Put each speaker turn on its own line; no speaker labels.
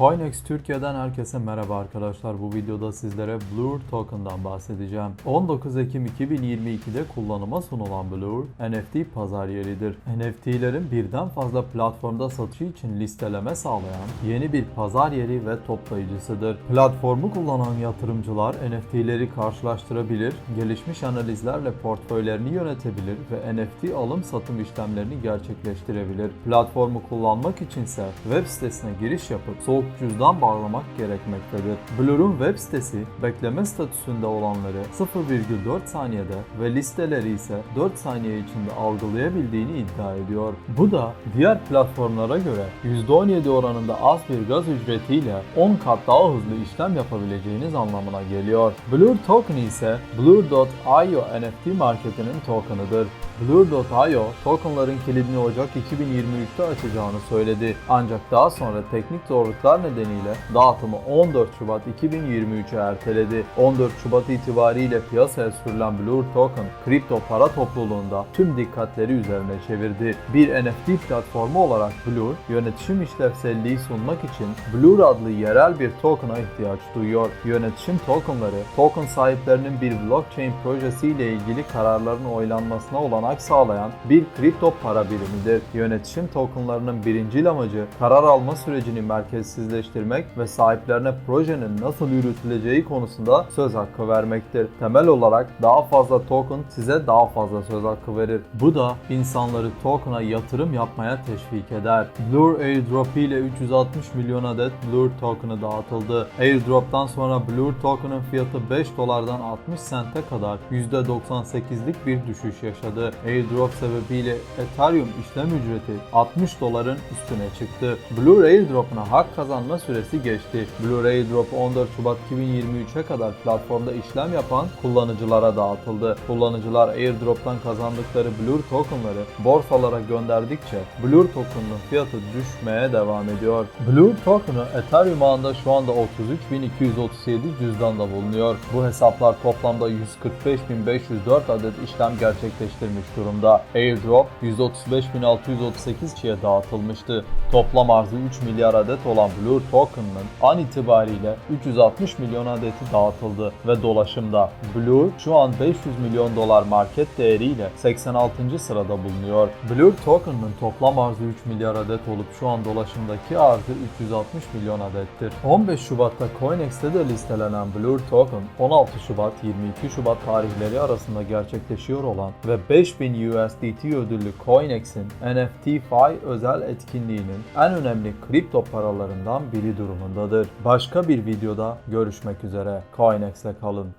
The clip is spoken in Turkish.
Coinex Türkiye'den herkese merhaba arkadaşlar. Bu videoda sizlere Blur Token'dan bahsedeceğim. 19 Ekim 2022'de kullanıma sunulan Blur, NFT pazar yeridir. NFT'lerin birden fazla platformda satışı için listeleme sağlayan yeni bir pazar yeri ve toplayıcısıdır. Platformu kullanan yatırımcılar NFT'leri karşılaştırabilir, gelişmiş analizlerle portföylerini yönetebilir ve NFT alım satım işlemlerini gerçekleştirebilir. Platformu kullanmak içinse web sitesine giriş yapıp soğuk cüzdan bağlamak gerekmektedir. Blur'un web sitesi bekleme statüsünde olanları 0,4 saniyede ve listeleri ise 4 saniye içinde algılayabildiğini iddia ediyor. Bu da diğer platformlara göre %17 oranında az bir gaz ücretiyle 10 kat daha hızlı işlem yapabileceğiniz anlamına geliyor. Blur Token ise Blur.io NFT marketinin tokenıdır. Blur.io tokenların kilidini Ocak 2023'te açacağını söyledi. Ancak daha sonra teknik zorluklar nedeniyle dağıtımı 14 Şubat 2023'e erteledi. 14 Şubat itibariyle piyasaya sürülen Blur Token, kripto para topluluğunda tüm dikkatleri üzerine çevirdi. Bir NFT platformu olarak Blur, yönetişim işlevselliği sunmak için Blur adlı yerel bir token'a ihtiyaç duyuyor. Yönetişim tokenları, token sahiplerinin bir blockchain projesiyle ilgili kararların oylanmasına olanak sağlayan bir kripto para birimidir. Yönetişim tokenlarının birincil amacı karar alma sürecini merkezsizleştirmek ve sahiplerine projenin nasıl yürütüleceği konusunda söz hakkı vermektir. Temel olarak daha fazla token size daha fazla söz hakkı verir. Bu da insanları token'a yatırım yapmaya teşvik eder. Blur Airdrop ile 360 milyon adet Blur token'ı dağıtıldı. Airdrop'tan sonra Blur token'ın fiyatı 5 dolardan 60 sente kadar %98'lik bir düşüş yaşadı. Airdrop sebebiyle Ethereum işlem ücreti 60 doların üstüne çıktı. Blur Airdrop'una hak kazanma süresi geçti. Blur Airdrop 14 Şubat 2023'e kadar platformda işlem yapan kullanıcılara dağıtıldı. Kullanıcılar Airdrop'tan kazandıkları Blur tokenları borsalara gönderdikçe Blur token'ın fiyatı düşmeye devam ediyor. Blur token'ı Ethereum ağında şu anda 33.237 cüzdanda bulunuyor. Bu hesaplar toplamda 145.504 adet işlem gerçekleştirmiş durumda. Airdrop 135.638 kişiye dağıtılmıştı. Toplam arzı 3 milyar adet olan Blur Token'ın an itibariyle 360 milyon adeti dağıtıldı ve dolaşımda. Blur şu an 500 milyon dolar market değeriyle 86. sırada bulunuyor. Blur Token'ın toplam arzı 3 milyar adet olup şu an dolaşımdaki arzı 360 milyon adettir. 15 Şubat'ta Coinex'te de listelenen Blur Token 16 Şubat 22 Şubat tarihleri arasında gerçekleşiyor olan ve 5000 USDT ödüllü Coinex'in NFT Fi özel etkinliğinin en önemli kripto paralarından biri durumundadır. Başka bir videoda görüşmek üzere. Coinex'le kalın.